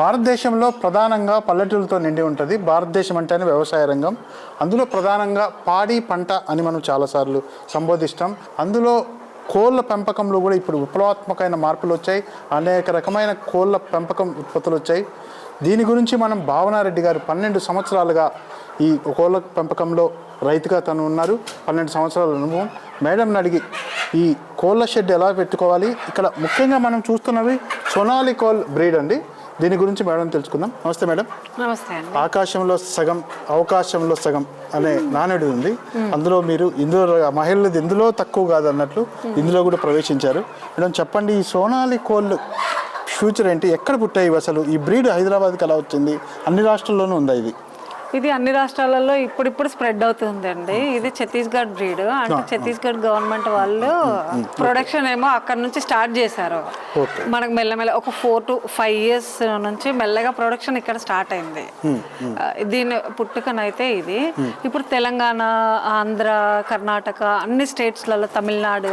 భారతదేశంలో ప్రధానంగా పల్లెటూరులతో నిండి ఉంటుంది. భారతదేశం అంటేనే వ్యవసాయ రంగం. అందులో ప్రధానంగా పాడి పంట అని మనం చాలాసార్లు సంబోధిస్తాం. అందులో కోళ్ళ పెంపకంలో కూడా ఇప్పుడు విప్లవాత్మకమైన మార్పులు వచ్చాయి. అనేక రకమైన కోళ్ళ పెంపకం ఉత్పత్తులు వచ్చాయి. దీని గురించి మనం భావనారెడ్డి గారు పన్నెండు సంవత్సరాలుగా ఈ కోళ్ళ పెంపకంలో రైతుగా తను ఉన్నారు. పన్నెండు సంవత్సరాల అనుభవం. మేడంని అడిగి ఈ కోళ్ళ షెడ్ ఎలా పెట్టుకోవాలి? ఇక్కడ ముఖ్యంగా మనం చూస్తున్నవి సొనాలి కోల్ బ్రీడ్ అండి. దీని గురించి మేడం తెలుసుకుందాం. నమస్తే మేడం. నమస్తే అండి. ఆకాశంలో సగం అవకాశంలో సగం అనే నానుడి ఉంది. అందులో మీరు ఇందులో మహిళలది ఇందులో తక్కువ కాదు అన్నట్లు ఇందులో కూడా ప్రవేశించారు. మేడం చెప్పండి ఈ సోనాలి కోళ్ళు ఫ్యూచర్ ఏంటి? ఎక్కడ పుట్టాయి అసలు? ఈ బ్రీడ్ హైదరాబాద్కి ఎలా వచ్చింది? అన్ని రాష్ట్రాల్లోనూ ఉందా ఇది? ఇది అన్ని రాష్ట్రాలలో ఇప్పుడిప్పుడు స్ప్రెడ్ అవుతుందండి. ఇది ఛత్తీస్గఢ్ బ్రీడ్. అంటే ఛత్తీస్గఢ్ గవర్నమెంట్ వాళ్ళు ప్రొడక్షన్ ఏమో అక్కడ నుంచి స్టార్ట్ చేశారు. మనకు మెల్లమెల్ల ఒక ఫోర్ టు ఫైవ్ ఇయర్స్ నుంచి మెల్లగా ప్రొడక్షన్ ఇక్కడ స్టార్ట్ అయింది. దీని పుట్టుకనైతే ఇది. ఇప్పుడు తెలంగాణ ఆంధ్ర కర్ణాటక అన్ని స్టేట్స్లలో తమిళనాడు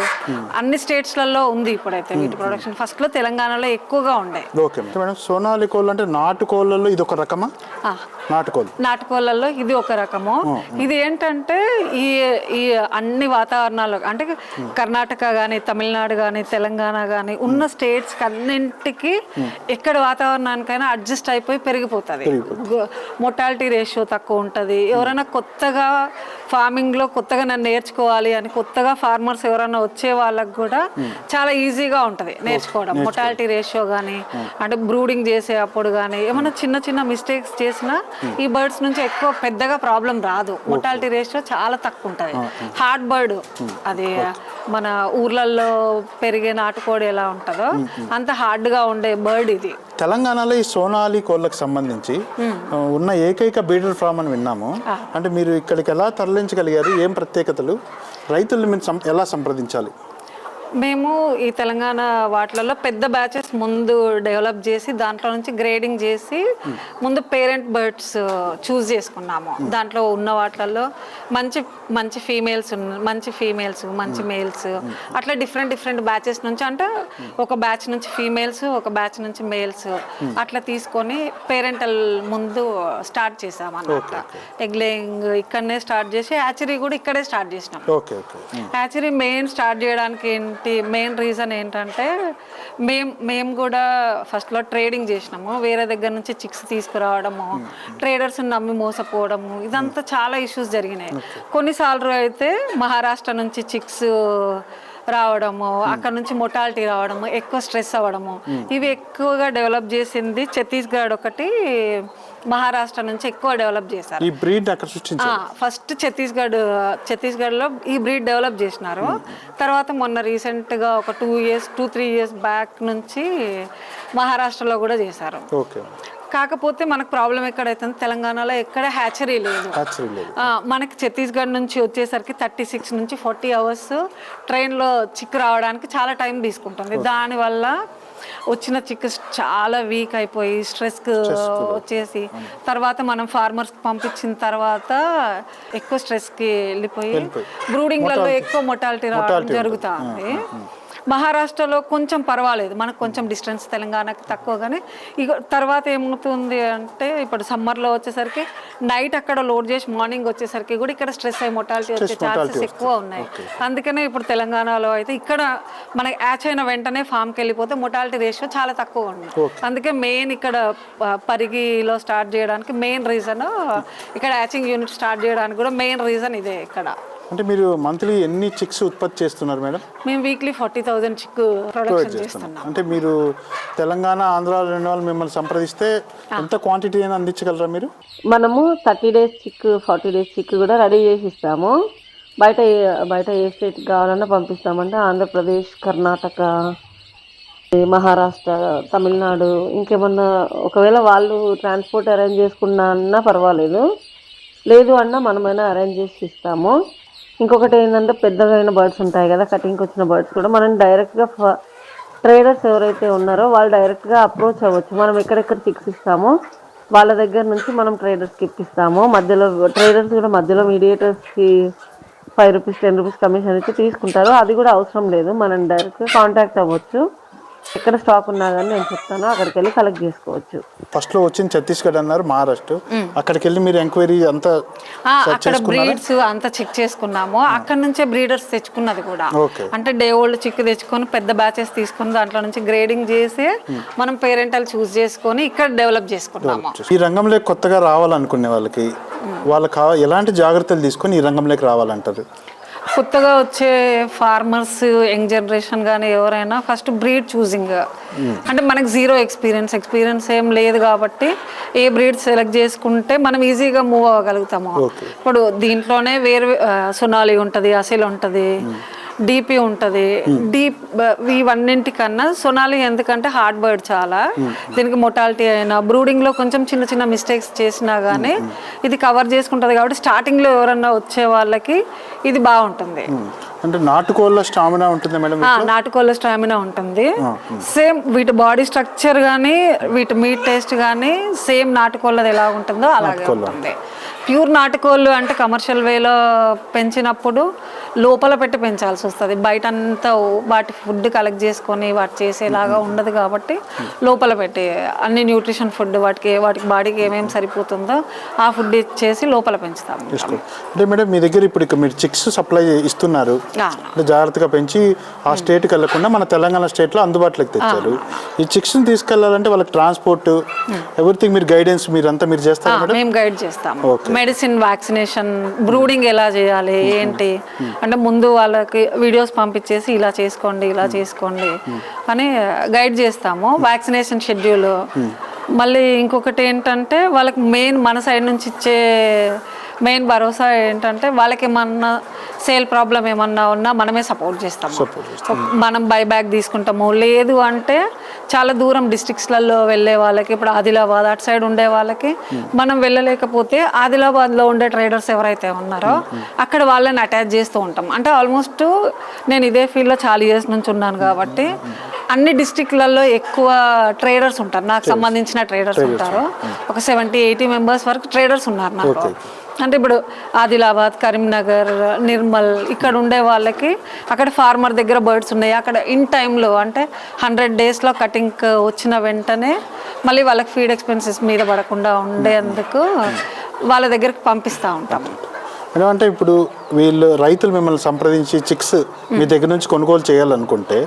అన్ని స్టేట్స్లలో ఉంది ఇప్పుడైతే వీటి ప్రొడక్షన్. ఫస్ట్లో తెలంగాణలో ఎక్కువగా ఉండే. ఓకే. మేడం మేడం సోనాలి కోళ్ళు అంటే నాటు కోళ్ళల్లో ఇది ఒక రకమా? ఆ, నాటుకోళ్ళు నాటుకోళ్ళల్లో ఇది ఒక రకము. ఇది ఏంటంటే ఈ ఈ అన్ని వాతావరణాలు అంటే కర్ణాటక కానీ తమిళనాడు కానీ తెలంగాణ కానీ ఉన్న స్టేట్స్ అన్నింటికి ఎక్కడ వాతావరణానికైనా అడ్జస్ట్ అయిపోయి పెరిగిపోతుంది. మొటాలిటీ రేషియో తక్కువ ఉంటుంది. ఎవరైనా కొత్తగా ఫార్మింగ్లో కొత్తగా నన్ను నేర్చుకోవాలి అని కొత్తగా ఫార్మర్స్ ఎవరైనా వచ్చే వాళ్ళకి కూడా చాలా ఈజీగా ఉంటుంది నేర్చుకోవడం. మొటాలిటీ రేషియో కానీ అంటే బ్రూడింగ్ చేసే అప్పుడు కానీ ఏమైనా చిన్న చిన్న మిస్టేక్స్ చేసినా ఈ బర్డ్స్ నుంచి ఎక్కువ పెద్దగా ప్రాబ్లం రాదు. మొటాలిటీ రేషియో చాలా తక్కువ ఉంటుంది హార్డ్ బర్డ్ అది మన ఊర్లలో పెరిగే నాటుకోడి ఎలా ఉంటుందో అంత hard గా ఉండే బర్డ్ ఇది. తెలంగాణలో ఈ సోనాలి కోళ్ళకు సంబంధించి ఉన్న ఏకైక బీడర్ ఫామ్ అని విన్నాము. అంటే మీరు ఇక్కడికి ఎలా తరలించగలిగారు? ఏం ప్రత్యేకతలు? రైతుల్ని మీరు ఎలా సంప్రదించాలి? మేము ఈ తెలంగాణ వాటిలలో పెద్ద బ్యాచెస్ ముందు డెవలప్ చేసి దాంట్లో నుంచి గ్రేడింగ్ చేసి ముందు పేరెంట్ బర్డ్స్ చూస్ చేసుకున్నాము. దాంట్లో ఉన్న వాటిలలో మంచి మంచి ఫీమేల్స్ మంచి ఫీమేల్స్ మంచి మేల్స్ అట్లా డిఫరెంట్ డిఫరెంట్ బ్యాచెస్ నుంచి అంటే ఒక బ్యాచ్ నుంచి ఫీమేల్స్ ఒక బ్యాచ్ నుంచి మేల్స్ అట్లా తీసుకొని పేరెంటల్ ముందు స్టార్ట్ చేసాం అన్నమాట ఎగ్ లేయింగ్ ఇక్కడనే స్టార్ట్ చేసి హ్యాచరీ కూడా ఇక్కడే స్టార్ట్ చేసినాం. యాక్చువల్లీ మెయిన్ స్టార్ట్ చేయడానికి ఏంటి మెయిన్ రీజన్ ఏంటంటే మేం మేము కూడా ఫస్ట్లో ట్రేడింగ్ చేసినాము. వేరే దగ్గర నుంచి చిక్స్ తీసుకురావడము ట్రేడర్స్ నమ్మి మోసపోవడము ఇదంతా చాలా ఇష్యూస్ జరిగినాయి. కొన్నిసార్లు అయితే మహారాష్ట్ర నుంచి చిక్స్ రావడము అక్కడ నుంచి మొటాలిటీ రావడము ఎక్కువ స్ట్రెస్ అవ్వడము. ఇవి ఎక్కువగా డెవలప్ చేసింది ఛత్తీస్గఢ్ ఒకటి మహారాష్ట్ర నుంచి ఎక్కువ డెవలప్ చేశారు. ఈ బ్రీడ్ అక్కడ సృష్టించారు? ఫస్ట్ ఛత్తీస్గఢ్ ఛత్తీస్గఢ్లో ఈ బ్రీడ్ డెవలప్ చేసినారు. తర్వాత మొన్న రీసెంట్గా ఒక two years two three years back నుంచి మహారాష్ట్రలో కూడా చేశారు. ఓకే. కాకపోతే మనకు ప్రాబ్లం ఎక్కడైతుంది? తెలంగాణలో ఎక్కడ హ్యాచరీ లేదు. మనకి ఛత్తీస్గఢ్ నుంచి వచ్చేసరికి థర్టీ సిక్స్ నుంచి ఫార్టీ అవర్స్ ట్రైన్లో చిక్కు రావడానికి చాలా టైం తీసుకుంటుంది. దానివల్ల వచ్చిన చిక్కు చాలా వీక్ అయిపోయి స్ట్రెస్ వచ్చేసి తర్వాత మనం ఫార్మర్స్కి పంపించిన తర్వాత ఎక్కువ స్ట్రెస్కి వెళ్ళిపోయి బ్రూడింగ్లలో ఎక్కువ మొటాలిటీ రావడం జరుగుతూ ఉంది మహారాష్ట్రలో కొంచెం పర్వాలేదు. మనకు కొంచెం డిస్టెన్స్ తెలంగాణకి తక్కువ కానీ ఇక తర్వాత ఏమవుతుంది అంటే ఇప్పుడు సమ్మర్లో వచ్చేసరికి నైట్ అక్కడ లోడ్ చేసి మార్నింగ్ వచ్చేసరికి కూడా ఇక్కడ స్ట్రెస్ అయ్యి మొటాలిటీ వచ్చే ఛాన్సెస్ ఎక్కువ ఉన్నాయి. అందుకనే ఇప్పుడు తెలంగాణలో అయితే ఇక్కడ మనకి యాచ్ అయిన వెంటనే ఫామ్కి వెళ్ళిపోతే మొటాలిటీ రేషియో చాలా తక్కువ ఉంది. అందుకే మెయిన్ ఇక్కడ పరిగిలో స్టార్ట్ చేయడానికి మెయిన్ రీజన్ ఇక్కడ యాచింగ్ యూనిట్ స్టార్ట్ చేయడానికి కూడా మెయిన్ రీజన్ ఇదే ఇక్కడ. అంటే మీరు మంత్లీ ఎన్ని చిక్స్ ఉత్పత్తి చేస్తున్నారు మేడం? మేము weekly forty thousand chick production చేస్తున్నాం. అంటే మీరు తెలంగాణ ఆంధ్ర రెండు వాళ్ళు మిమ్మల్ని సంప్రదిస్తే ఎంత క్వాంటిటీ అయినా అందించగలరా మీరు? మనము thirty days chick forty days chick కూడా రెడీ చేసి ఇస్తాము బయట ఏ- బయట ఏ స్టేట్ కావాలన్నా పంపిస్తామంటే ఆంధ్రప్రదేశ్ కర్ణాటక ఈ మహారాష్ట్ర తమిళనాడు ఇంకేమన్నా ఒకవేళ వాళ్ళు ట్రాన్స్పోర్ట్ అరేంజ్ చేసుకున్నా అన్నా పర్వాలేదు. లేదు అన్నా మనమైనా అరేంజ్ చేసి ఇస్తాము. ఇంకొకటి ఏంటంటే పెద్దగా అయిన బర్డ్స్ ఉంటాయి కదా కటింగ్కి వచ్చిన బర్డ్స్ కూడా. మనం డైరెక్ట్గా ట్రేడర్స్ ఎవరైతే ఉన్నారో వాళ్ళు డైరెక్ట్గా అప్రోచ్ అవ్వచ్చు. మనం ఎక్కడెక్కడ చిక్స్ ఇస్తామో వాళ్ళ దగ్గర నుంచి మనం ట్రేడర్స్కి ఇప్పిస్తాము. మధ్యలో ట్రేడర్స్ కూడా మధ్యలో మీడియేటర్స్కి five rupees ten rupees commission ఇచ్చి తీసుకుంటారు. అది కూడా అవసరం లేదు. మనం డైరెక్ట్గా కాంటాక్ట్ అవ్వచ్చు. ఎక్కడ స్టాక్ ఉన్నా కానీ నేను చెప్తాను అక్కడికి వెళ్ళి కలెక్ట్ చేసుకోవచ్చు. ఫస్ట్లో వచ్చింది ఛత్తీస్గఢ్ అన్నారు మహారాష్ట్ర. అక్కడికి వెళ్ళి మీరు ఎంక్వైరీ అంతా అక్కడ? బ్రీడ్స్ అంతా చెక్ చేసుకున్నాము. అక్కడ నుంచే బ్రీడర్స్ తెచ్చుకున్నది కూడా. అంటే డే ఓల్డ్ చిక్కు తెచ్చుకొని పెద్ద బ్యాచెస్ తీసుకుని దాంట్లో నుంచి గ్రేడింగ్ చేసి మనం పేరెంటల్ చూస్ చేసుకొని ఇక్కడ డెవలప్ చేసుకున్నాము ఈ రంగంలోకి కొత్తగా రావాలనుకునే వాళ్ళకి వాళ్ళకి ఎలాంటి జాగ్రత్తలు తీసుకొని ఈ రంగంలోకి రావాలంటారు? కొత్తగా వచ్చే ఫార్మర్స్ యంగ్ జనరేషన్ కానీ ఎవరైనా ఫస్ట్ బ్రీడ్ చూసింగ్ అంటే మనకి జీరో ఎక్స్పీరియన్స్ ఎక్స్పీరియన్స్ ఏం లేదు కాబట్టి ఏ బ్రీడ్ సెలెక్ట్ చేసుకుంటే మనం ఈజీగా మూవ్ అవ్వగలుగుతాము. ఇప్పుడు దీంట్లోనే వేరే సొనాలి ఉంటుంది అసిల్ ఉంటుంది. డీపీ ఉంటుంది. డీప్ ఇవన్నింటికన్నా సొనాలి ఎందుకంటే హార్డ్ బర్డ్ చాలా. దీనికి మొటాలిటీ అయినా బ్రూడింగ్లో కొంచెం చిన్న చిన్న మిస్టేక్స్ చేసినా కానీ ఇది కవర్ చేసుకుంటది కాబట్టి స్టార్టింగ్లో ఎవరన్నా వచ్చే వాళ్ళకి ఇది బాగుంటుంది. అంటే నాటుకోళ్ళ స్టామినా ఉంటుంది మేడం నాటుకోళ్ళ స్టామినా ఉంటుంది. సేమ్ వీటి బాడీ స్ట్రక్చర్ కానీ వీటి మీట్ టేస్ట్ కానీ సేమ్ నాటుకోళ్ళది ఎలా ఉంటుందో అలాగే ఉంటుంది. ప్యూర్ నాటుకోళ్ళు అంటే కమర్షియల్ వేలో పెంచినప్పుడు లోపల పెట్టి పెంచాల్సి వస్తుంది. బయట అంతా వాటి ఫుడ్ కలెక్ట్ చేసుకొని వాటి చేసేలాగా ఉండదు కాబట్టి లోపల పెట్టి అన్ని న్యూట్రిషన్ ఫుడ్ వాటికి వాటికి బాడీకి ఏమేమి సరిపోతుందో ఆ ఫుడ్ ఇచ్చేసి లోపల పెంచుతాము. అంటే మేడం మీ దగ్గర ఇప్పుడు మీరు చిక్స్ సప్లై ఇస్తున్నారు. అంటే జాగ్రత్తగా పెంచి ఆ స్టేట్కి వెళ్ళకుండా మన తెలంగాణ స్టేట్లో అందుబాటులోకి తెచ్చారు. ఈ చిక్స్ని తీసుకెళ్ళాలంటే వాళ్ళకి ట్రాన్స్పోర్ట్ ఎవ్రీథింగ్ మీరు గైడెన్స్ మీరంతా మీరు చేస్తారు మేడం? మేము గైడ్ చేస్తాము. Okay. మెడిసిన్ వ్యాక్సినేషన్ బ్రూడింగ్ ఎలా చేయాలి ఏంటి? అంటే ముందు వాళ్ళకి వీడియోస్ పంపించేసి ఇలా చేసుకోండి ఇలా చేసుకోండి అని గైడ్ చేస్తాము వ్యాక్సినేషన్ షెడ్యూల్. మళ్ళీ ఇంకొకటి ఏంటంటే వాళ్ళకి మెయిన్ మన సైడ్ నుంచి ఇచ్చే మెయిన్ భరోసా ఏంటంటే వాళ్ళకి ఏమన్నా సేల్ ప్రాబ్లం ఏమన్నా ఉన్నా మనమే సపోర్ట్ చేస్తాము మనం బైబ్యాక్ తీసుకుంటాము. లేదు అంటే చాలా దూరం డిస్ట్రిక్ట్స్లలో వెళ్ళే వాళ్ళకి ఇప్పుడు ఆదిలాబాద్ అటు సైడ్ ఉండే వాళ్ళకి మనం వెళ్ళలేకపోతే ఆదిలాబాద్లో ఉండే ట్రేడర్స్ ఎవరైతే ఉన్నారో అక్కడ వాళ్ళని అటాచ్ చేస్తూ ఉంటాం. అంటే ఆల్మోస్ట్ నేను ఇదే ఫీల్డ్లో చాలా ఇయర్స్ నుంచి ఉన్నాను కాబట్టి అన్ని డిస్ట్రిక్ట్లలో ఎక్కువ ట్రేడర్స్ ఉంటారు. నాకు సంబంధించిన ట్రేడర్స్ ఉంటారు. ఒక సెవెంటీ ఎయిటీ మెంబర్స్ వరకు ట్రేడర్స్ ఉన్నారు నాకు. అంటే ఇప్పుడు ఆదిలాబాద్ కరీంనగర్ నిర్మల్ ఇక్కడ ఉండే వాళ్ళకి అక్కడ ఫార్మర్ దగ్గర బర్డ్స్ ఉన్నాయి. అక్కడ ఇన్ టైంలో అంటే హండ్రెడ్ డేస్లో కటింగ్ వచ్చిన వెంటనే మళ్ళీ వాళ్ళకి ఫీడ్ ఎక్స్పెన్సెస్ మీద పడకుండా ఉండేందుకు వాళ్ళ దగ్గరికి పంపిస్తూ ఉంటాం. అంటే ఇప్పుడు వీళ్ళు రైతులు మిమ్మల్ని సంప్రదించి చిక్స్ మీ దగ్గర నుంచి కొనుగోలు చేయాలనుకుంటే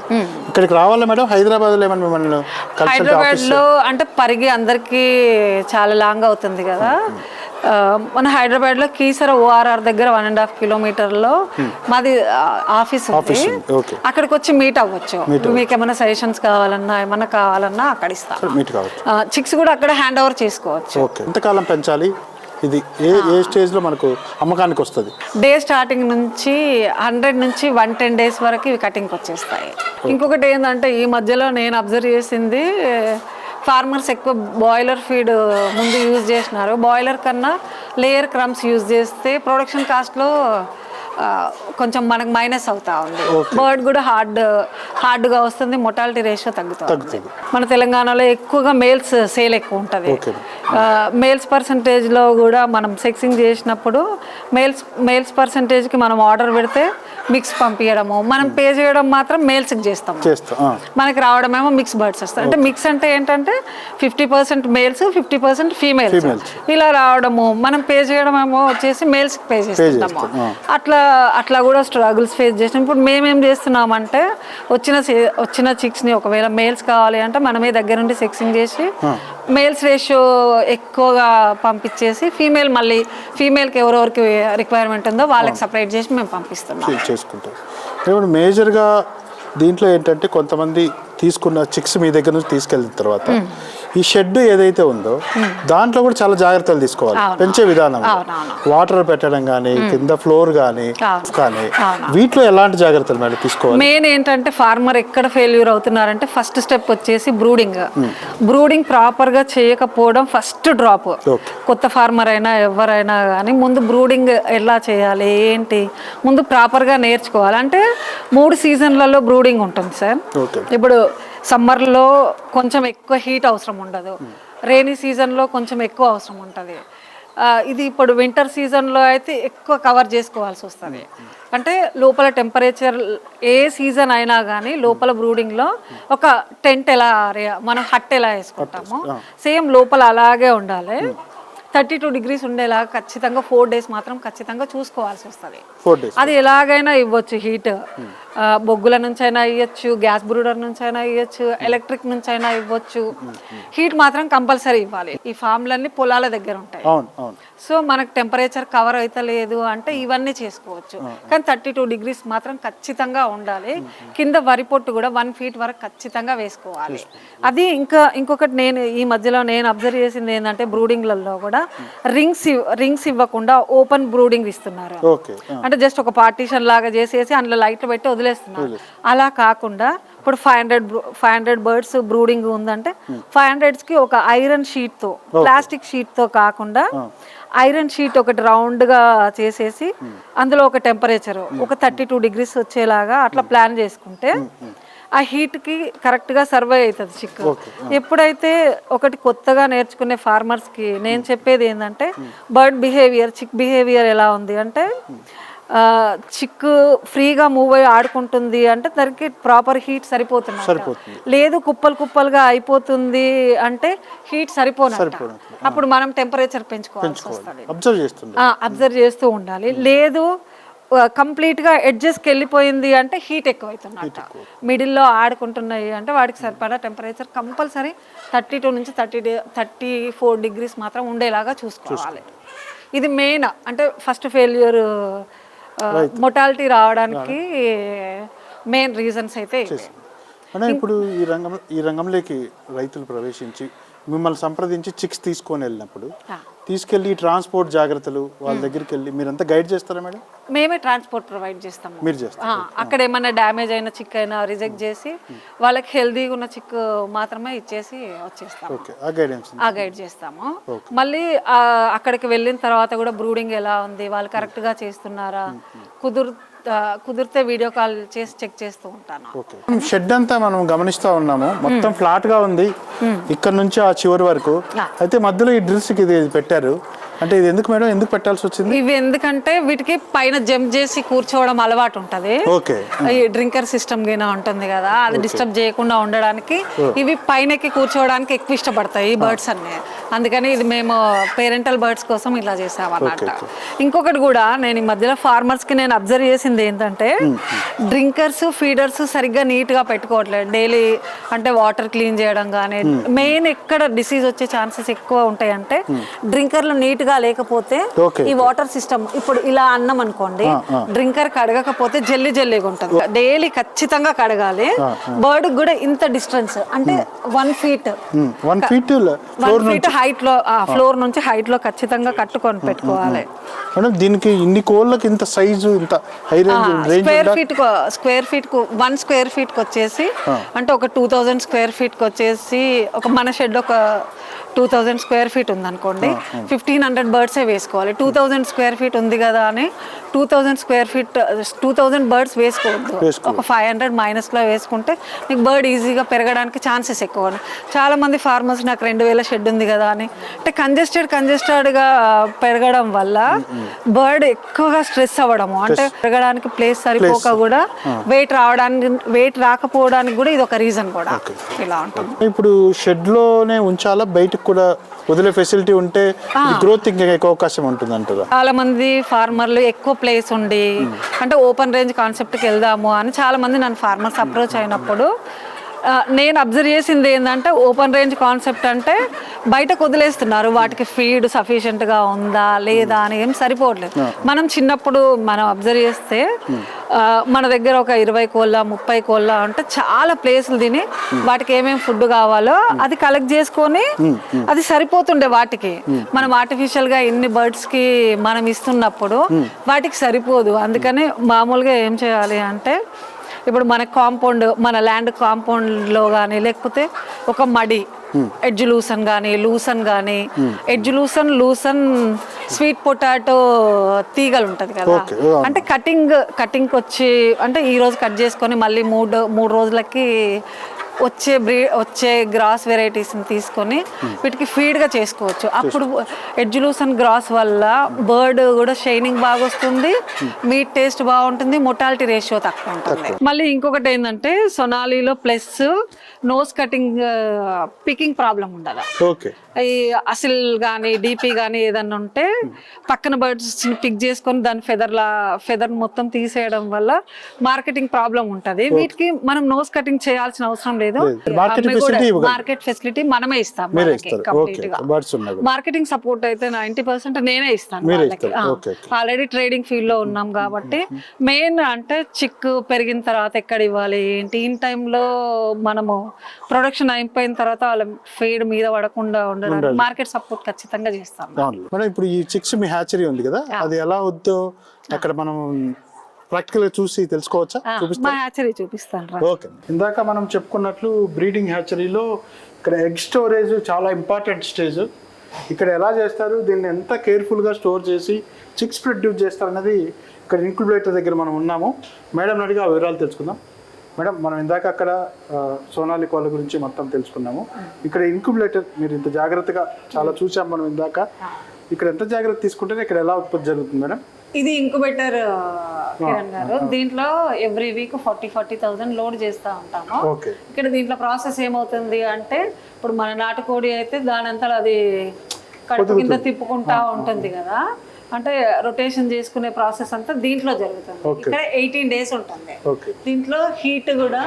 ఇక్కడికి రావాలా మేడం? హైదరాబాద్లో ఏమన్నా మిమ్మల్ని హైదరాబాద్లో అంటే పరిగి అందరికీ చాలా లాంగ్ అవుతుంది కదా. మన హైదరాబాద్లో కీసర ఓఆర్ఆర్ దగ్గర వన్ అండ్ హాఫ్ కిలోమీటర్లో మాది ఆ, ఆఫీస్ ఉంది. అక్కడికి వచ్చి మీట్ అవ్వచ్చు. మీకు ఏమైనా సజెషన్స్ కావాలన్నా ఏమైనా కావాలన్నా అక్కడ ఇస్తాం. మీట్ కావచ్చు. చిక్స్ కూడా అక్కడ హ్యాండ్ ఓవర్ చేసుకోవచ్చు. ఎంతకాలం పెంచాలి? ఇది ఏ ఏ స్టేజ్లో మనకు అమ్మకానికి వస్తుంది? డే స్టార్టింగ్ నుంచి హండ్రెడ్ నుంచి వన్ టెన్ డేస్ వరకు ఇవి కటింగ్కి వచ్చేస్తాయి. ఇంకొకటి ఏంటంటే ఈ మధ్యలో నేను అబ్జర్వ్ చేసింది ఫార్మర్స్ ఎక్కువ బాయిలర్ ఫీడ్ ముందు యూజ్ చేసినారు. బాయిలర్ కన్నా లేయర్ క్రమ్స్ యూజ్ చేస్తే ప్రొడక్షన్ కాస్ట్లో కొంచెం మనకు మైనస్ అవుతా ఉంది. బర్డ్ కూడా హార్డ్ హార్డ్గా వస్తుంది మొటాలిటీ రేషియో తగ్గుతుంది. మన తెలంగాణలో ఎక్కువగా మేల్స్ సేల్ ఎక్కువ ఉంటుంది. మేల్స్ పర్సంటేజ్లో కూడా మనం సెక్సింగ్ చేసినప్పుడు మేల్స్ మేల్స్ పర్సంటేజ్కి మనం ఆర్డర్ పెడితే మిక్స్ పంపించడము మనం పే చేయడం మాత్రం మేల్స్కి చేస్తాము. చేస్తా. మనకి రావడమేమో మిక్స్ బర్డ్స్ వస్తాయి. అంటే మిక్స్ అంటే ఏంటంటే fifty percent males fifty percent females. ఇలా రావడము మనం పే చేయడం ఏమో వచ్చేసి మేల్స్కి పే చేస్తున్నాము చేస్తాం, ఆ. అట్లా అట్లా కూడా స్ట్రగుల్స్ ఫేస్ చేసినాం. ఇప్పుడు మేమేం చేస్తున్నామంటే వచ్చిన వచ్చిన చిక్స్ని ఒకవేళ మేల్స్ కావాలి అంటే మనమే దగ్గర నుండి సెక్సింగ్ చేసి మేల్స్ రేషియో ఎక్కువగా పంపించేసి ఫీమేల్ మళ్ళీ ఫీమేల్కి ఎవరెవరికి రిక్వైర్మెంట్ ఉందో వాళ్ళకి సపరేట్ చేసి మేము పంపిస్తున్నాం. చే- చేసుకుంటారు ఇప్పుడు మేజర్గా దీంట్లో ఏంటంటే కొంతమంది తీసుకున్న చిక్స్ మీ దగ్గర నుంచి తీసుకెళ్ళిన తర్వాత ఈ షెడ్ ఏదైతే ఉందో దాంట్లో కూడా చాలా జాగ్రత్తలు తీసుకోవాలి. పెంచే విధానం. వాటర్ పెట్టడం కానీ కింద ఫ్లోర్ కానీ. కానీ. వీటిలో ఎలాంటి జాగ్రత్తలు మేడం తీసుకోవాలి? మెయిన్ ఏంటంటే ఫార్మర్ ఎక్కడ ఫెయిల్యూర్ అవుతున్నారంటే ఫస్ట్ స్టెప్ వచ్చేసి బ్రూడింగ్. బ్రూడింగ్ ప్రాపర్గా చేయకపోవడం ఫస్ట్ డ్రాప్. కొత్త ఫార్మర్ అయినా ఎవరైనా కానీ ముందు బ్రూడింగ్ ఎలా చేయాలి ఏంటి? ముందు ప్రాపర్గా నేర్చుకోవాలి. అంటే మూడు సీజన్లలో బ్రూడింగ్ ఉంటుంది సార్. ఇప్పుడు సమ్మర్లో కొంచెం ఎక్కువ హీట్ అవసరం ఉండదు. రైనీ సీజన్లో కొంచెం ఎక్కువ అవసరం ఉంటుంది. ఇది ఇప్పుడు వింటర్ సీజన్లో అయితే ఎక్కువ కవర్ చేసుకోవాల్సి వస్తుంది. అంటే లోపల టెంపరేచర్ ఏ సీజన్ అయినా కానీ లోపల బ్రూడింగ్లో ఒక టెంట్ ఎలా మనం హట్ ఎలా వేసుకుంటామో సేమ్ లోపల అలాగే ఉండాలి. థర్టీ టూ డిగ్రీస్ ఉండేలా ఖచ్చితంగా ఫోర్ డేస్ మాత్రం ఖచ్చితంగా చూసుకోవాల్సి వస్తుంది. అది ఎలాగైనా ఇవ్వచ్చు హీట్. బొగ్గుల నుంచి అయినా ఇవ్వచ్చు గ్యాస్ బ్రూడర్ నుంచి అయినా ఇవ్వచ్చు ఎలక్ట్రిక్ నుంచి అయినా ఇవ్వచ్చు హీట్ మాత్రం కంపల్సరీ ఇవ్వాలి. ఈ ఫామ్లన్నీ పొలాల దగ్గర ఉంటాయి. సో మనకు టెంపరేచర్ కవర్ అయితే లేదు అంటే ఇవన్నీ చేసుకోవచ్చు. కానీ థర్టీ టూ డిగ్రీస్ మాత్రం ఖచ్చితంగా ఉండాలి. కింద వరి పొట్టు కూడా వన్ ఫీట్ వరకు ఖచ్చితంగా వేసుకోవాలి. అది ఇంకా ఇంకొకటి నేను ఈ మధ్యలో నేను అబ్జర్వ్ చేసింది ఏంటంటే బ్రూడింగ్లలో కూడా రింగ్స్ రింగ్స్ ఇవ్వకుండా ఓపెన్ బ్రూడింగ్ ఇస్తున్నారు. అంటే జస్ట్ ఒక పార్టీషన్ లాగా చేసేసి అందులో లైట్లు పెట్టి వదిలేస్తున్నారు. అలా కాకుండా ఇప్పుడు five hundred five hundred birds brooding ఉందంటే ఫైవ్ హండ్రెడ్స్కి ఒక ఐరన్ షీట్తో ప్లాస్టిక్ షీట్తో కాకుండా ఐరన్ షీట్ ఒకటి రౌండ్గా చేసేసి అందులో ఒక టెంపరేచర్ ఒక థర్టీ టూ డిగ్రీస్ వచ్చేలాగా అట్లా ప్లాన్ చేసుకుంటే ఆ హీట్కి కరెక్ట్గా సర్వే అవుతుంది చిక్కు. ఎప్పుడైతే ఒకటి కొత్తగా నేర్చుకునే ఫార్మర్స్కి నేను చెప్పేది ఏంటంటే బర్డ్ బిహేవియర్ చిక్ బిహేవియర్ ఎలా ఉంది అంటే చిక్కు ఫ్రీగా మూవ్ అయ్యి ఆడుకుంటుంది అంటే దానికి ప్రాపర్ హీట్ సరిపోతుంది. లేదు కుప్పలు కుప్పలుగా అయిపోతుంది అంటే హీట్ సరిపోనట్ట అప్పుడు మనం టెంపరేచర్ పెంచుకోవాల్సి వస్తుంది. అబ్జర్వ్ చేస్తుంది అబ్జర్వ్ చేస్తూ ఉండాలి. లేదు కంప్లీట్గా ఎడ్జెస్కి వెళ్ళిపోయింది అంటే హీట్ ఎక్కువైతున్నట్ట మిడిల్లో ఆడుకుంటున్నాయి అంటే వాడికి సరిపడా టెంపరేచర్ కంపల్సరీ థర్టీ టూ నుంచి thirty three thirty four degrees మాత్రం ఉండేలాగా చూసుకోవాలి. ఇది మెయిన్ అంటే ఫస్ట్ ఫెయిల్యూర్ మొటాలిటీ రావడానికి మెయిన్ రీజన్స్ అయితే. అంటే ఇప్పుడు ఈ రంగం ఈ రంగంలోకి రైతులు ప్రవేశించి మిమ్మల్ని సంప్రదించి చిక్స్ తీసుకొని వెళ్ళినప్పుడు. తీసుకెళ్ళి ట్రాన్స్పోర్ట్ జాగ్రత్తలు వాళ్ళ దగ్గరికి వెళ్ళి మీరంతా గైడ్ చేస్తారా మేడం? మేమే ట్రాన్స్పోర్ట్ ప్రొవైడ్ చేస్తాము మీరు అక్కడ ఏమైనా డ్యామేజ్ అయిన చిక్ అయినా రిజెక్ట్ చేసి వాళ్ళకి హెల్దీగా ఉన్న చిక్ మాత్రమే ఇచ్చేసి వచ్చేస్తాము. ఓకే ఆ గైడ్ చేస్తాము. మళ్ళీ అక్కడికి వెళ్ళిన తర్వాత కూడా బ్రూడింగ్ ఎలా ఉంది? వాళ్ళు కరెక్ట్గా చేస్తున్నారా? కుదురు ఆ, కుదిరితే వీడియో కాల్ చేసి చెక్ చేస్తూ ఉంటాను. షెడ్ అంతా మనం గమనిస్తా ఉన్నాము. మొత్తం ఫ్లాట్గా ఉంది. ఇక్కడ నుంచి ఆ చివరి వరకు. అయితే మధ్యలో ఈ డ్రిల్స్కి ఇది పెట్టారు. అంటే ఇది ఎందుకు మేడం? ఎందుకు పెట్టాల్సి వచ్చింది? ఇవి ఎందుకంటే వీటికి పైన జంప్ చేసి కూర్చోవడం అలవాటు ఉంటది. ఓకే. ఈ డ్రింకర్ సిస్టమ్ గిన ఉంటుంది కదా అది డిస్టర్బ్ చేయకుండా ఉండడానికి ఇవి పైనకి కూర్చోవడానికి ఎక్కువ ఇష్టపడతాయి ఈ బర్డ్స్ అన్ని. అందుకని ఇది మేము పేరెంటల్ బర్డ్స్ కోసం ఇలా చేసాం అన్నమాట ఇంకొకటి కూడా నేను ఈ మధ్యలో ఫార్మర్స్కి నేను అబ్జర్వ్ చేసింది ఏంటంటే డ్రింకర్స్ ఫీడర్స్ సరిగ్గా నీట్గా పెట్టుకోవట్లేదు. డైలీ అంటే వాటర్ క్లీన్ చేయడం కానీ మెయిన్ ఎక్కడ డిసీజ్ వచ్చే ఛాన్సెస్ ఎక్కువ ఉంటాయంటే డ్రింకర్లు నీట్ గా లేకపోతే. ఈ వాటర్ సిస్టమ్ ఇప్పుడు ఇలా అన్నం అనుకోండి డ్రింకర్ కడగకపోతే జల్లి జల్లిగా ఉంటుంది. డైలీ ఖచ్చితంగా కడగాలి. బర్డ్ కూడా ఇంత డిస్టెన్స్. అంటే one feet. One feet one feet హైట్లో ఫ్లోర్ నుంచి హైట్లో ఖచ్చితంగా కట్టుకొని పెట్టుకోవాలి. మేడం దీనికి ఇన్ని కోళ్ళకి ఇంత సైజు ఇంత high range square feet square ఫీట్కు one square ఫీట్కి వచ్చేసి అంటే ఒక టూ థౌజండ్ స్క్వేర్ ఫీట్కి వచ్చేసి ఒక మన షెడ్ ఒక టూ థౌజండ్ స్క్వేర్ ఫీట్ ఉంది అనుకోండి ఫిఫ్టీన్ హండ్రెడ్ బర్డ్సే వేసుకోవాలి. టూ థౌజండ్ స్క్వేర్ ఫీట్ ఉంది కదా అని two thousand square feet two thousand birds వేసుకోవద్దు. ఒక ఫైవ్ హండ్రెడ్ మైనస్లో వేసుకుంటే నీకు బర్డ్ ఈజీగా పెరగడానికి ఛాన్సెస్ ఎక్కువ ఉన్నాయి. చాలా మంది ఫార్మర్స్ నాకు రెండు వేల షెడ్ ఉంది కదా అని. అంటే కంజెస్టెడ్ కంజెస్టెడ్గా పెరగడం వల్ల బర్డ్ ఎక్కువగా స్ట్రెస్ అవ్వడము. అంటే పెరగడానికి ప్లేస్ సరిపోక కూడా వెయిట్ రావడానికి వెయిట్ రాకపోవడానికి కూడా ఇది ఒక రీజన్ కూడా ఇలా ఉంటుంది. ఇప్పుడు షెడ్లోనే ఉంచాలా? బయటకు కూడా వదిలే ఫెసిలిటీ ఉంటే గ్రోత్ ఇంకా ఎక్కువ అవకాశం ఉంటుంది అంటారా చాలా మంది ఫార్మర్లు ఎక్కువ ప్లేస్ ఉండి అంటే ఓపెన్ రేంజ్ కాన్సెప్ట్కి వెళ్దాము అని చాలా మంది నన్ను ఫార్మర్స్ అప్రోచ్ అయినప్పుడు నేను అబ్జర్వ్ చేసింది ఏంటంటే ఓపెన్ రేంజ్ కాన్సెప్ట్ అంటే బయటకు వదిలేస్తున్నారు. వాటికి ఫీడ్ సఫిషియెంట్గా ఉందా లేదా అని ఏం సరిపోవట్లేదు. మనం చిన్నప్పుడు మనం అబ్జర్వ్ చేస్తే మన దగ్గర ఒక ఇరవై కోళ్ళ ముప్పై కోళ్ళ అంటే చాలా ప్లేసులు తిని వాటికి ఏమేమి ఫుడ్ కావాలో అది కలెక్ట్ చేసుకొని అది సరిపోతుండే వాటికి. మనం ఆర్టిఫిషియల్గా ఇన్ని బర్డ్స్కి మనం ఇస్తున్నప్పుడు వాటికి సరిపోదు. అందుకని మామూలుగా ఏం చేయాలి అంటే ఇప్పుడు మన కాంపౌండ్ మన ల్యాండ్ కాంపౌండ్లో కానీ లేకపోతే ఒక మడి ఎడ్జ్ లూసన్ కానీ లూసన్ కానీ hedge lucerne lucerne sweet potato తీగలు ఉంటుంది కదా. అంటే కటింగ్ కటింగ్ వచ్చి అంటే ఈ రోజు కట్ చేసుకొని మళ్ళీ మూడు మూడు రోజులకి వచ్చే బ్రీ వచ్చే గ్రాస్ వెరైటీస్ని తీసుకొని వీటికి ఫీడ్గా చేసుకోవచ్చు. అప్పుడు ఎడ్జులూసన్ గ్రాస్ వల్ల బర్డ్ కూడా షైనింగ్ బాగా వస్తుంది మీట్ టేస్ట్ బాగుంటుంది మొటాలిటీ రేషియో తక్కువ ఉంటుంది. మళ్ళీ ఇంకొకటి ఏంటంటే సొనాలిలో plus nose cutting picking problem ఉండదు? ఈ అసిల్ కానీ డీపీ కానీ ఏదన్నా ఉంటే పక్కన బర్డ్స్ పిక్ చేసుకొని దాని ఫెదర్ లా ఫెదర్ మొత్తం తీసేయడం వల్ల మార్కెటింగ్ ప్రాబ్లం ఉంటది. వీటికి మనం నోస్ కటింగ్ చేయాల్సిన అవసరం లేదు. మార్కెట్ ఫెసిలిటీ మనమే ఇస్తాం మార్కెటింగ్ సపోర్ట్ అయితే నైన్టీ పర్సెంట్ నేనే ఇస్తాను వాళ్ళకి. ఆల్రెడీ ట్రేడింగ్ ఫీల్డ్లో ఉన్నాం కాబట్టి మెయిన్ అంటే చిక్కు పెరిగిన తర్వాత ఎక్కడ ఇవ్వాలి ఏంటి? ఇన్ టైంలో మనము ప్రొడక్షన్ అయిపోయిన తర్వాత వాళ్ళ ఫీడ్ మీద పడకుండా ఉండడానికి మార్కెట్ సపోర్ట్ ఖచ్చితంగా చేస్తాం. మేడం ఇప్పుడు ఈ చిక్స్ మీ హ్యాచరీ ఉంది కదా అది ఎలా వద్దో అక్కడ మనం ప్రాక్టికల్గా చూసి తెలుసుకోవచ్చా? మా హ్యాచరీ చూపిస్తాను ఓకే. ఇందాక మనం చెప్పుకున్నట్లు బ్రీడింగ్ హ్యాచరీలో ఇక్కడ ఎగ్ స్టోరేజ్ చాలా ఇంపార్టెంట్ స్టేజ్ ఇక్కడ ఎలా చేస్తారు? దీన్ని ఎంత కేర్ఫుల్గా స్టోర్ చేసి చిక్స్ ప్రొడ్యూస్ చేస్తారు అనేది ఇక్కడ ఇంక్యుబేటర్ దగ్గర మనం ఉన్నాము. మేడం అడిగి ఆ వివరాలు తెలుసుకుందాం. మేడం మనం ఇందాక అక్కడ సోనాలి కోళ్ళ గురించి మొత్తం తెలుసుకున్నాము. ఇక్కడ ఇంక్యుబేటర్ మీరు ఇంత జాగ్రత్తగా చాలా చూసాం మనం ఇందాక. ఇక్కడ ఎంత జాగ్రత్త తీసుకుంటే ఇక్కడ ఎలా ఉత్పత్తి జరుగుతుంది మేడం? ఇది ఇంకుబెటర్ కిరణ్ గారు. దీంట్లో every week forty forty thousand load చేస్తూ ఉంటాము. ఇక్కడ దీంట్లో ప్రాసెస్ ఏమవుతుంది అంటే ఇప్పుడు మన నాటుకోడి అయితే దాని అంతా అది కడుపు కింద తిప్పుకుంటా ఉంటుంది కదా. అంటే రొటేషన్ చేసుకునే ప్రాసెస్ అంతా దీంట్లో జరుగుతుంది. ఇక్కడ ఎయిటీన్ డేస్ ఉంటుంది. దీంట్లో హీట్ కూడా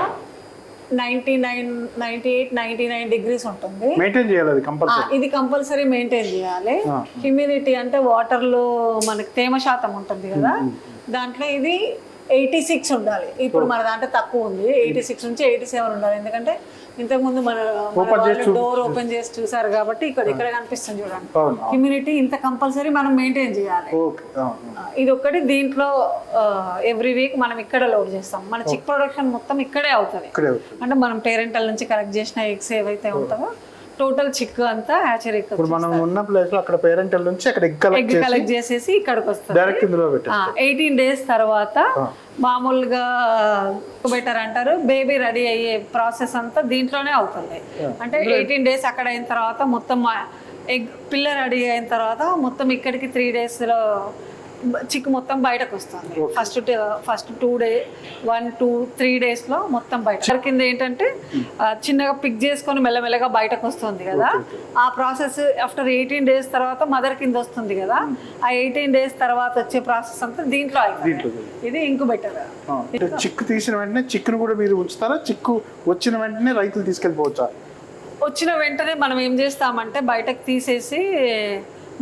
ninety nine ninety eight ninety nine degrees ఉంటుంది. మెయింటైన్ చేయాలి అది కంపల్సరీ ఆ, ఇది కంపల్సరీ మెయింటైన్ చేయాలి. హ్యూమిడిటీ అంటే వాటర్లో మనకి తేమ శాతం ఉంటుంది కదా. దాంట్లో ఇది ఎయిటీ సిక్స్ ఉండాలి. ఇప్పుడు మన దాంట్లో తక్కువ ఉంది. ఎయిటీ సిక్స్ నుంచి ఎయిటీ సెవెన్ ఉండాలి. ఎందుకంటే ఇంతకుముందు మన డోర్ ఓపెన్ చేసి చూసారు కాబట్టి ఇక్కడ ఇక్కడ కనిపిస్తుంది చూడండి. హ్యూమిడిటీ ఇంత కంపల్సరీ మనం మెయింటైన్ చేయాలి. ఇది ఒక్కటి దీంట్లో ఎవ్రీ వీక్ మనం ఇక్కడ లోడ్ చేస్తాం. మన చిక్ ప్రొడక్షన్ మొత్తం ఇక్కడే అవుతుంది. అంటే మనం పేరెంటల్ నుంచి కలెక్ట్ చేసిన ఎగ్స్ ఏవైతే ఉంటుందో టోటల్ చిక్ అంతా హ్యాచరీ ఇప్పుడు మనం ఉన్న ప్లేస్లో అక్కడ పేరెంటల్ నుంచి అక్కడ ఎగ్ ఎగ్ కలెక్ట్ చేసి కలెక్ట్ చేసేసి ఇక్కడికి వస్తుంది డైరెక్ట్ ఇందులో పెట్టారు ఎయిటీన్ డేస్ తర్వాత మామూలుగా బెటర్ అంటారు. బేబీ రెడీ అయ్యే ప్రాసెస్ అంతా దీంట్లోనే అవుతుంది. అంటే ఎయిటీన్ డేస్ అక్కడ అయిన తర్వాత మొత్తం ఎగ్ పిల్ల రెడీ అయిన తర్వాత మొత్తం ఇక్కడికి త్రీ డేస్లో చిక్కు మొత్తం బయటకు వస్తుంది. First first two day one two three డేస్లో మొత్తం బయట. కింద ఏంటంటే ఆ, చిన్నగా పిక్ చేసుకొని మెల్లమెల్లగా బయటకు వస్తుంది కదా. ఆ ప్రాసెస్ ఆఫ్టర్ ఎయిటీన్ డేస్ తర్వాత మదర్ కింద వస్తుంది కదా. ఆ ఎయిటీన్ డేస్ తర్వాత వచ్చే ప్రాసెస్ అంతా దీంట్లో ఇది ఇంకు బెటర్ చిక్కు తీసిన వెంటనే చిక్కును కూడా మీరు ఉంచుతారా? చిక్కు వచ్చిన వెంటనే రైతులు తీసుకెళ్ళిపోవచ్చా? వచ్చిన వెంటనే మనం ఏం చేస్తామంటే బయటకు తీసేసి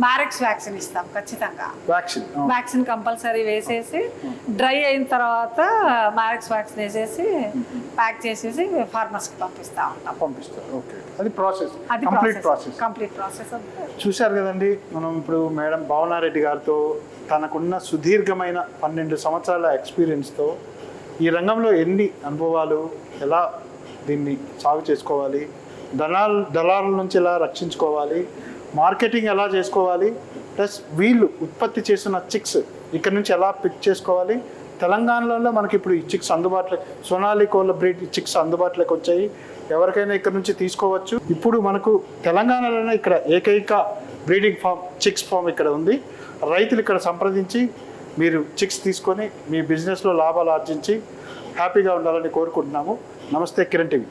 మ్యారెక్స్ వ్యాక్సిన్ ఇస్తాం ఖచ్చితంగా. వ్యాక్సిన్ వ్యాక్సిన్ కంపల్సరీ వేసేసి డ్రై అయిన తర్వాత మ్యారెక్స్ వ్యాక్సిన్ వేసేసి ప్యాక్ చేసేసి ఫార్మర్స్కి పంపిస్తూ ఉంటాం. పంపిస్తారు ఓకే. అది ప్రాసెస్ అది కంప్లీట్ ప్రాసెస్ కంప్లీట్ ప్రాసెస్ చూశారు కదండి మనం ఇప్పుడు మేడం భావనారెడ్డి గారితో తనకున్న సుదీర్ఘమైన పన్నెండు సంవత్సరాల ఎక్స్పీరియన్స్తో ఈ రంగంలో ఎన్ని అనుభవాలు ఎలా దీన్ని సాగు చేసుకోవాలి దళాల్ దళారుల నుంచి ఎలా రక్షించుకోవాలి మార్కెటింగ్ ఎలా చేసుకోవాలి ప్లస్ వీళ్ళు ఉత్పత్తి చేసిన చిక్స్ ఇక్కడ నుంచి ఎలా పిక్ చేసుకోవాలి తెలంగాణలో మనకి ఇప్పుడు ఈ చిక్స్ అందుబాటులో సోనాలి కోళ్ళ బ్రీడ్ చిక్స్ అందుబాటులోకి వచ్చాయి ఎవరికైనా ఇక్కడ నుంచి తీసుకోవచ్చు. ఇప్పుడు మనకు తెలంగాణలోనే ఇక్కడ ఏకైక బ్రీడింగ్ ఫామ్ చిక్స్ ఫామ్ ఇక్కడ ఉంది. రైతులు ఇక్కడ సంప్రదించి మీరు చిక్స్ తీసుకొని మీ బిజినెస్లో లాభాలు ఆర్జించి హ్యాపీగా ఉండాలని కోరుకుంటున్నాము. నమస్తే కిరణ్ టీవీ.